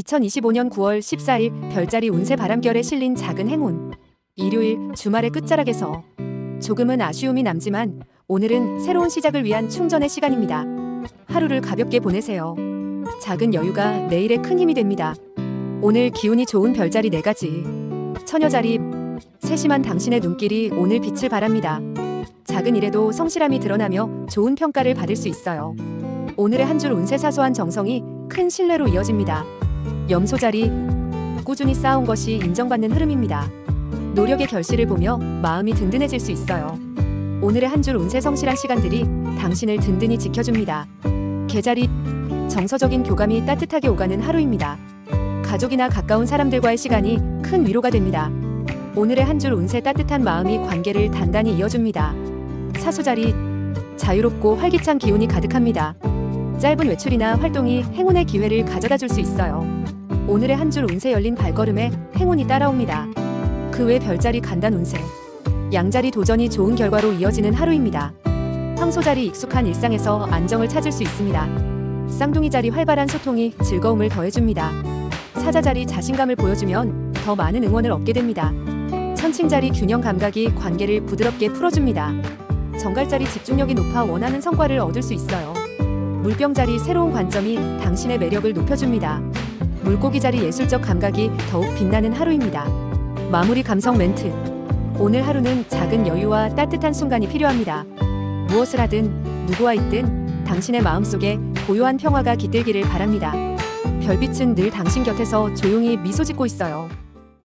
2025년 9월 14일 별자리 운세 바람결에 실린 작은 행운. 일요일 주말의 끝자락에서 조금은 아쉬움이 남지만 오늘은 새로운 시작을 위한 충전의 시간입니다. 하루를 가볍게 보내세요. 작은 여유가 내일의 큰 힘이 됩니다. 오늘 기운이 좋은 별자리 4가지. 처녀자리 세심한 당신의 눈길이 오늘 빛을 발합니다. 작은 일에도 성실함이 드러나며 좋은 평가를 받을 수 있어요. 오늘의 한 줄 운세 사소한 정성이 큰 신뢰로 이어집니다. 염소 자리 꾸준히 쌓아온 것이 인정받는 흐름입니다. 노력의 결실을 보며 마음이 든든해질 수 있어요. 오늘의 한 줄 운세 성실한 시간들이 당신을 든든히 지켜줍니다. 계자리 정서적인 교감이 따뜻하게 오가는 하루입니다. 가족이나 가까운 사람들과의 시간이 큰 위로가 됩니다. 오늘의 한 줄 운세 따뜻한 마음이 관계를 단단히 이어줍니다. 사수자리 자유롭고 활기찬 기운이 가득합니다. 짧은 외출이나 활동이 행운의 기회를 가져다 줄 수 있어요. 오늘의 한 줄 운세 열린 발걸음에 행운이 따라옵니다. 그 외 별자리 간단 운세. 양자리 도전이 좋은 결과로 이어지는 하루입니다. 황소자리 익숙한 일상에서 안정을 찾을 수 있습니다. 쌍둥이 자리 활발한 소통이 즐거움을 더해줍니다. 사자자리 자신감을 보여주면 더 많은 응원을 얻게 됩니다. 천칭자리 균형 감각이 관계를 부드럽게 풀어줍니다. 정갈자리 집중력이 높아 원하는 성과를 얻을 수 있어요. 물병자리 새로운 관점이 당신의 매력을 높여줍니다. 물고기 자리 예술적 감각이 더욱 빛나는 하루입니다. 마무리 감성 멘트. 오늘 하루는 작은 여유와 따뜻한 순간이 필요합니다. 무엇을 하든 누구와 있든 당신의 마음속에 고요한 평화가 깃들기를 바랍니다. 별빛은 늘 당신 곁에서 조용히 미소 짓고 있어요.